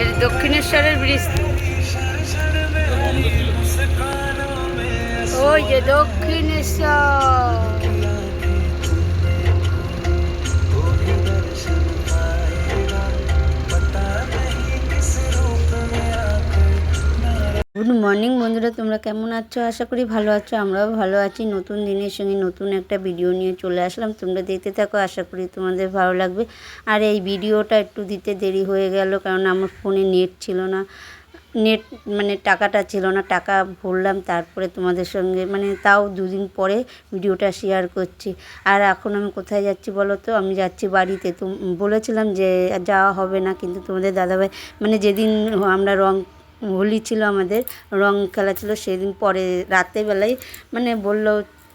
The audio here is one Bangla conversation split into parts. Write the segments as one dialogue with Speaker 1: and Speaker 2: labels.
Speaker 1: এটা দক্ষিণেশ্বরের ব্রিজ। ও যে দক্ষিণেশ্বর। গুড মর্নিং বন্ধুরা, তোমরা কেমন আছো? আশা করি ভালো আছো, আমরাও ভালো আছি। নতুন দিনের সঙ্গে নতুন একটা ভিডিও নিয়ে চলে আসলাম। তোমরা দেখতে থাকো, আশা করি তোমাদের ভালো লাগবে। আর এই ভিডিওটা একটু দিতে দেরি হয়ে গেল, কারণ আমার ফোনে নেট ছিল না। নেট মানে টাকাটা ছিল না, টাকা ভরলাম, তারপরে তোমাদের সঙ্গে মানে তাও দুদিন পরে ভিডিওটা শেয়ার করছি। আর এখন আমি কোথায় যাচ্ছি বলো তো? আমি যাচ্ছি বাড়িতে। তো বলেছিলাম যে যাওয়া হবে না, কিন্তু তোমাদের দাদাভাই মানে যেদিন আমরা রং হোলি ছিল আমাদের, রং খেলা ছিল সেদিন পরে রাতেরবেলায় মানে বলল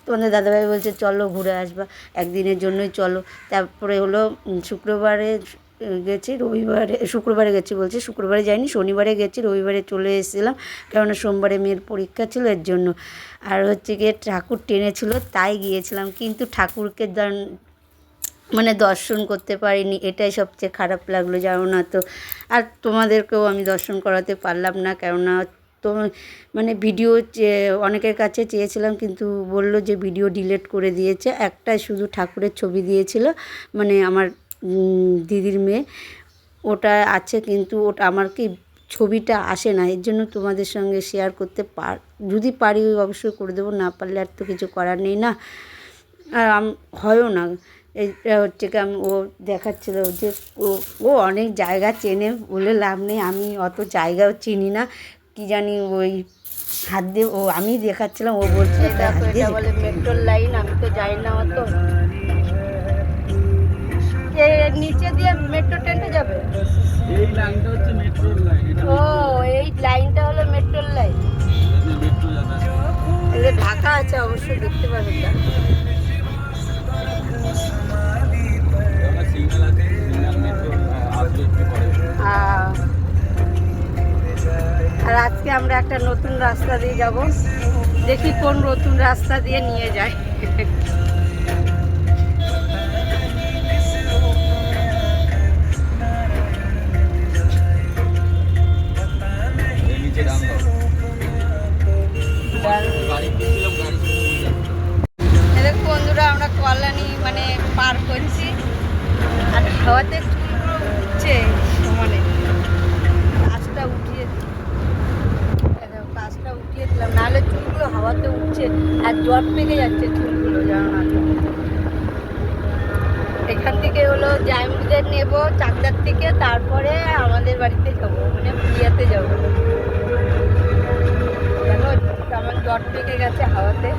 Speaker 1: তোমাদের দাদাভাই বলছে, চলো ঘুরে আসবা, একদিনের জন্যই চলো। তারপরে হলো শুক্রবারে গেছি, রবিবারে, শুক্রবারে গেছি বলছি, শুক্রবারে যাইনি, শনিবারে গেছি, রবিবারে চলে এসেছিলাম, কেননা সোমবারে মেয়ের পরীক্ষা ছিল এর জন্য। আর হচ্ছে গিয়ে ঠাকুর টেনেছিল, তাই গিয়েছিলাম, কিন্তু ঠাকুরকে মানে দর্শন করতে পারিনি, এটাই সবচেয়ে খারাপ লাগল না তো। আর তোমাদেরকেও আমি দর্শন করাতে পারলাম না, কেননা তো মানে ভিডিও অনেকের কাছে চেয়েছিলাম, কিন্তু বলল যে ভিডিও ডিলিট করে দিয়েছে। একটাই শুধু ঠাকুরের ছবি দিয়েছিল মানে আমার দিদির মেয়ে। ওটা আছে, কিন্তু ওটা, আমার কি ছবিটা আসে না, এর জন্য তোমাদের সঙ্গে শেয়ার করতে পার, যদি পারি অবশ্যই করে দেবো, না পারলে আর তো কিছু করার নেই না। আর হয়ও না। এটা হচ্ছে কি আমি ও দেখাচ্ছিল যে ও ও অনেক জায়গা চেনে বলে লাভ নেই। আমি অত জায়গাও চিনি না। কি জানি ওই হাত দিয়ে ও আমি দেখাচ্ছিলাম ও বলছে বলে মেট্রোর লাইন আমি তো যাই না অত। নিচে দিয়ে মেট্রো ট্রেনটা যাবে?
Speaker 2: এই লাইনটা হচ্ছে মেট্রোর লাইন
Speaker 1: ও এই লাইনটা হলো মেট্রোর লাইন এদের ঢাকা আছে অবশ্যই দেখতে পাবেন। আর আজকে আমরা একটা নতুন রাস্তা দিয়ে যাব। দেখি কোন নতুন রাস্তা দিয়ে নিয়ে যায়। বন্ধুরা, আমরা কল্যাণী মানে পার করছি। আর হাওয়াতে উঠছে হাওয়াতে উঠছে, আর জট পেকে যাচ্ছে চুলগুলো, জানো না এখান থেকে হলো জাইমুদের নেব, চাকদার থেকে, তারপরে আমাদের বাড়িতে যাব মানে পুরিয়াতে যাব। দেখো আমার জট পেকে গেছে হাওয়াতে।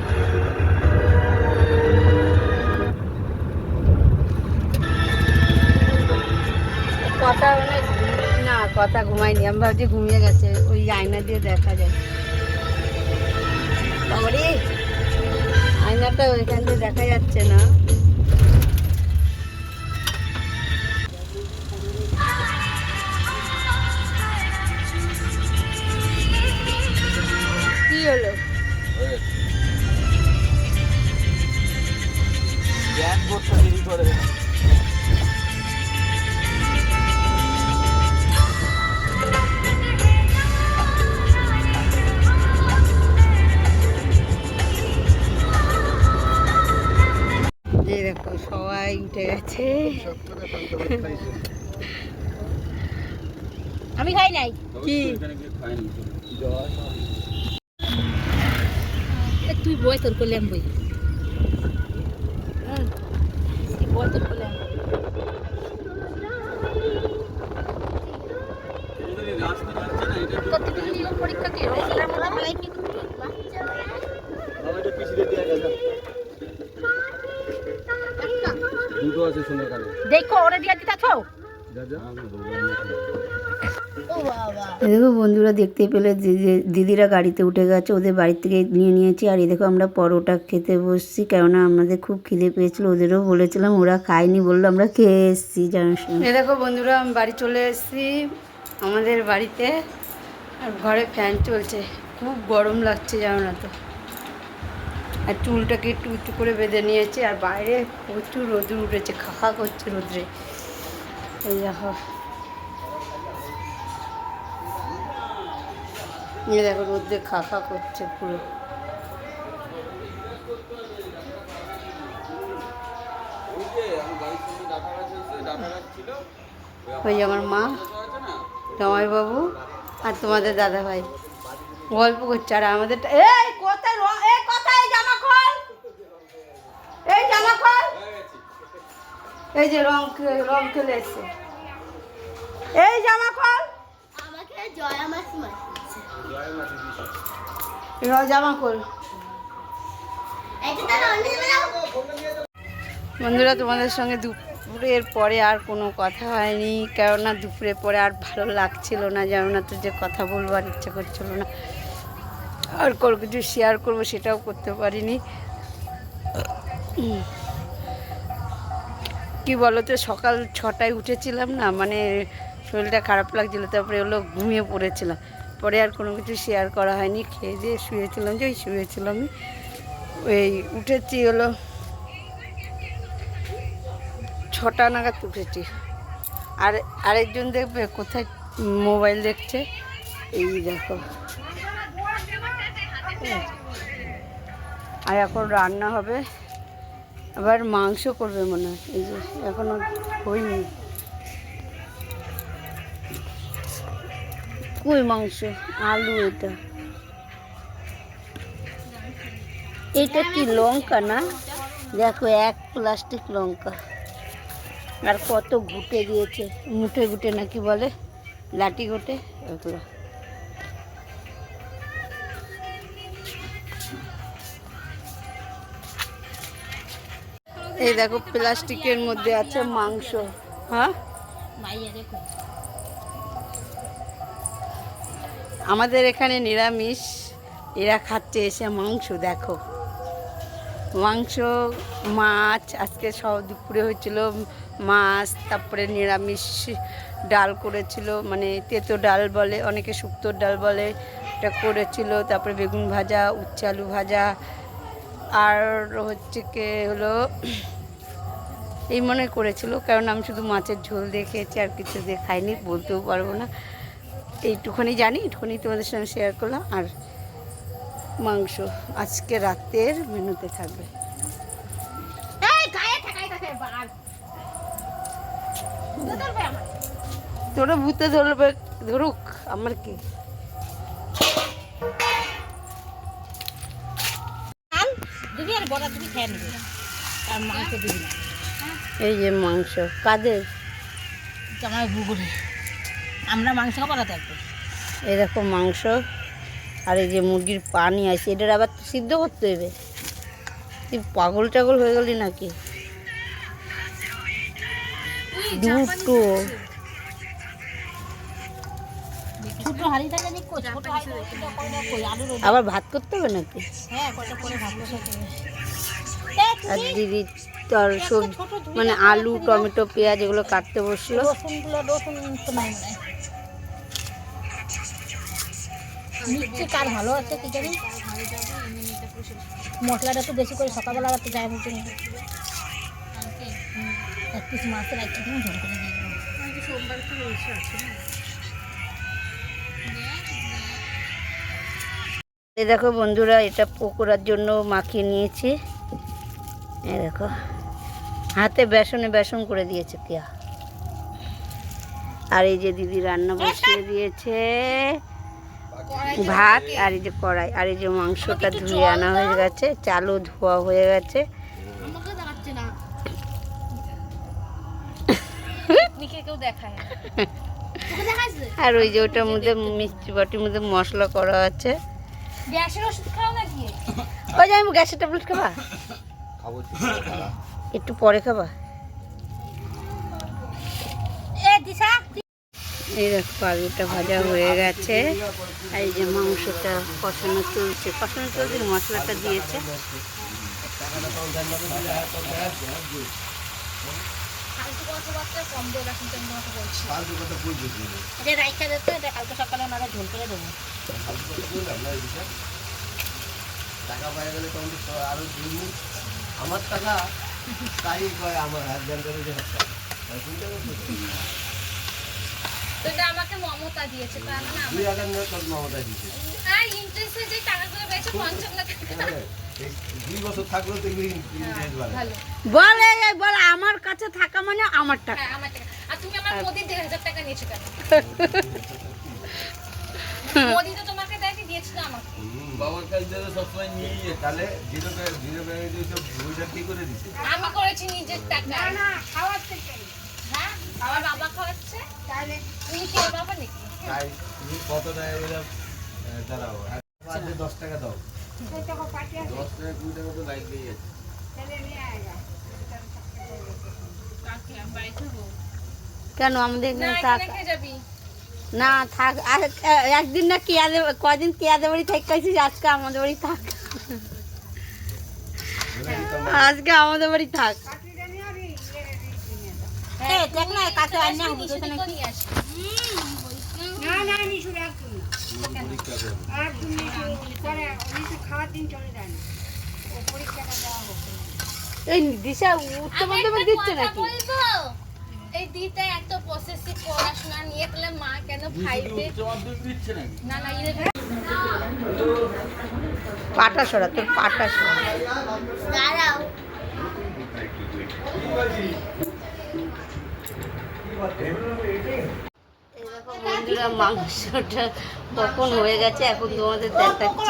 Speaker 1: কথা মানে না, কথা ঘুমাইনি আমি ভাবছি ঘুমিয়ে গেছে, ওই আয়না দিয়ে দেখা যায়। বাবারে। আয়নাটা ওইখান দিয়ে দেখা যাচ্ছে না। এই দেখো সবাই উঠে গেছে। আমি খাই নাই। কি? তুই বই তোর করলে আমি বই বই তোর করলে আমি
Speaker 2: রাস্তা যাচ্ছে না এটা
Speaker 1: কতদিন পরীক্ষা দেখো ওরা দিয়ে বন্ধুরা দেখতে পেলে দিদি- দিদিরা গাড়িতে উঠে গেছে ওদের বাড়ি থেকে নিয়ে নিয়েছি। আর এই দেখো আমরা পরোটা খেতে বসছি কেননা আমাদের খুব খিদে পেয়েছিল ওদেরও বলেছিলাম ওরা খায়নি বলল আমরা খেয়ে এসেছি জানিস এ দেখো বন্ধুরা আমি বাড়ি চলে এসেছি আমাদের বাড়িতে আর ঘরে ফ্যান চলছে। খুব গরম লাগছে জানো না তো। আর চুলটাকে একটু উঁচু করে বেঁধে নিয়েছি, আর বাইরে প্রচুর রোদ্র উঠেছে, খাখা করছে রোদ্রে। এই দেখো। এই দেখো, রোদ্রে খা খা করছে পুরো।
Speaker 2: ওই
Speaker 1: আমার মা, জামাইবাবু আর তোমাদের দাদা ভাই গল্প করছে, আর আমাদের এই কোথায় র- এই কোথায় জামা খোল এই জামা খোল
Speaker 2: হয়ে গেছি
Speaker 1: এই যে রং রং খেলে এসছে এই জামা খোল।
Speaker 3: আমাকে জয়া মাসি মাসি
Speaker 1: জামা
Speaker 3: বেলা
Speaker 1: বন্ধুরা তোমাদের সঙ্গে দুপুরের পরে আর কোনো কথা হয়নি কেননা দুপুরের পরে আর ভালো লাগছিল না যেন না তো যে কথা বলব আর ইচ্ছে করছিল না। আর কোনো কিছু শেয়ার করব সেটাও করতে পারিনি। কি বলো তো সকাল ছটায় উঠেছিলাম না মানে শরীরটা খারাপ লাগছিল, তারপরে হলো ঘুমিয়ে পড়েছিলাম। পরে আর কোনো কিছু শেয়ার করা হয়নি, খেয়ে দিয়ে শুয়েছিলাম যে ওই শুয়েছিলাম। ওই উঠেছি হলো ছটা নাগাদ উঠেছি। আর আরেকজন দেখবে, কোথায় মোবাইল দেখছে? এই দেখো। আর এখন রান্না হবে। আবার মাংস করবে মনে হয়। এই যে, এখনও হয়নি। কই মাংস? আলু এটা। এটা কি লঙ্কা না? দেখো, এক প্লাস্টিক লঙ্কা। আর কত ঘুটে দিয়েছে। মুঠে ঘুটে নাকি বলে? লাঠি ঘুটে ওগুলো এই দেখো, প্লাস্টিকের মধ্যে আছে মাংস। হ্যাঁ? আমাদের এখানে নিরামিষ, এরা খাচ্ছে এসে মাংস, দেখো। মাংস, মাছ, আজকে সব দুপুরে হয়েছিল মাছ, তারপরে নিরামিষ ডাল করেছিল মানে তেতো ডাল বলে, অনেকে শুক্তোর ডাল বলে, এটা করেছিল, তারপরে বেগুন ভাজা, উচ্ছে আলু ভাজা আর হচ্ছে কে হলো এই মনে করেছিল কারণ আমি শুধু মাছের ঝোল দিয়ে খেয়েছি আর কিছু দিয়ে খাইনি বলতেও পারব না। এইটুখানি জানি এইটুখানি তোমাদের সঙ্গে শেয়ার করলাম আর মাংস আজকে রাতের মেনুতে থাকবে। তোরা ভূতে ধরবে ধরুক আমার কি?
Speaker 3: বড়া দিবি খেয়ে নেবে। আর মাংস দিবি না।
Speaker 1: এই যে মাংস কাদের?
Speaker 3: জামাই বুগুলি আমরা মাংস খাব থাকব
Speaker 1: এরকম মাংস আর এই যে মুরগির পানি আছে এটার আবার সিদ্ধ করতে হবে। তুই পাগল টাগল হয়ে গেলি নাকি? দুটো। আবার ভাত করতে হবে নাকি?
Speaker 3: হ্যাঁ কয়টা করে ভাত
Speaker 1: আর দিদি তোর সবজি মানে আলু টমেটো পেঁয়াজ এগুলো কাটতে বসল।
Speaker 3: কার ভালো আছে কি জানি? মশলাটা একটু বেশি করে সকালবেলা রাতে যায় মুখে এক পিস মাছের এক পিস ঝোল করে দিয়ে দেবো।
Speaker 1: এই দেখো বন্ধুরা এটা পকোড়ার জন্য মাখিয়ে নিয়েছি। এই দেখো হাতে বেসনে বেসন করে দিয়েছে কেয়া আর এই যে দিদি রান্না বসিয়ে দিয়েছে ভাত আর এই যে কড়াই আর এই যে মাংসটা ধুয়ে আনা হয়ে গেছে চালও ধোয়া হয়ে গেছে। আর ওই যে ওটার মধ্যে মিষ্টি বাটির মধ্যে মশলা করা আছে। ওই যে আমি গ্যাসের ট্যাবলেট খাব? একটু পরে খাবা। এই দেখো আলুটা ভাজা হয়ে গেছে। আর এই যে মাংসটা কষানো চলছে। কষানো চলছে মশলাটা দিয়েছে।
Speaker 4: টাকা পাই গেলে তখন আরও দিব আমার টাকা তাই কয় আমার হাজব্যান্ডের যে চিন্তা করছ তো?
Speaker 3: তো এটা আমাকে মমতা দিয়েছে তার মানে আমার
Speaker 4: দুই হাজার নয় তোর মমতা দিচ্ছে
Speaker 3: আর ইন্টারেস্টে যে টাকাগুলো পেয়েছে পঞ্চাশ টাকা।
Speaker 4: হ্যাঁ, দুই বছর থাকলেও তো ইন্টারেস্ট বাড়ে।
Speaker 3: ভালো।
Speaker 1: বল এই এই বল আমার কাছে থাকা মানে আমার টাকা।
Speaker 3: হ্যাঁ আমার টাকা। আর তুমি আমার দেড় হাজার টাকা নিয়েছো কেন? মোদি তো তোমাকে দেয়নি দিয়েছিল আমাকে
Speaker 2: বাবার কাছ থেকে সবসময় নিয়ে যেত
Speaker 4: তাহলে জিরো জিরো ব্যাংকে যে সব বইটা কি করে দিছে?
Speaker 3: আমি করেছি নিজের টাকা। না না খাওয়াচ্ছে হ্যাঁ? আমার বাবা খাওয়াচ্ছে। তাহলে? তুমি কি বাবা নাকি?
Speaker 4: তাই তুমি কত টাকা এরকম দাঁড়াও আর দশ টাকা দাও। দশ টাকা কুড়ি টাকা তো
Speaker 1: কেন আমাদের এখানে থাক না থাক আর একদিন না কেয়াদে কদিন কেয়াদে বাড়ি থাকাইছিস আজকে আমাদের বাড়ি থাক। আজকে আমাদের বাড়ি থাক। এই, দেখ না, কাকে না,
Speaker 3: নিশু
Speaker 1: দিশা
Speaker 3: একটা
Speaker 1: দিচ্ছে নাকি?
Speaker 3: দিতে এত পসেসিভ পড়াশোনা নিয়ে তাহলে মা কেন ফাইভে না না ইলেভেন
Speaker 1: পাটা সরা তোর পাটা সরা।
Speaker 3: দাঁড়াও।
Speaker 1: বন্ধুরা মাংসটা কখন হয়ে গেছে এখন তোমাদের দেখাচ্ছি।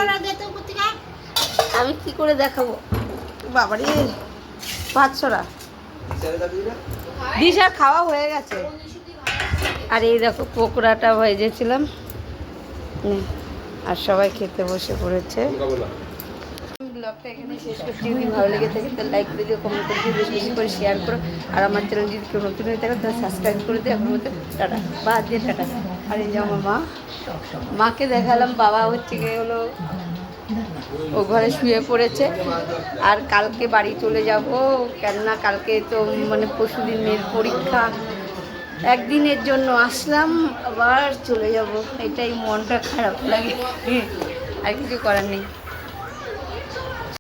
Speaker 1: আমি কি করে দেখাবো? বাবারে পাঁচশোরা দিশার খাওয়া হয়ে গেছে। আর এই দেখো পকোড়াটা ভেজেছিলাম। আর সবাই খেতে বসে পড়েছে। এখানে ভালো লেগে থাকে করে করে শেয়ার করো আর আমার যদি কেউ নতুন হয়ে থাকে করে টাটা। দিয়ে টাটা। আর এই মা, মাকে দেখালাম, বাবা হচ্ছে গিয়ে হলো ও ঘরে শুয়ে পড়েছে। আর কালকে বাড়ি চলে যাব, কেননা কালকে তো মানে পরশুদিন মেয়ের পরীক্ষা। একদিনের জন্য আসলাম, আবার চলে যাব। এটাই মনটা খারাপ লাগে। আর কিছু করার নেই।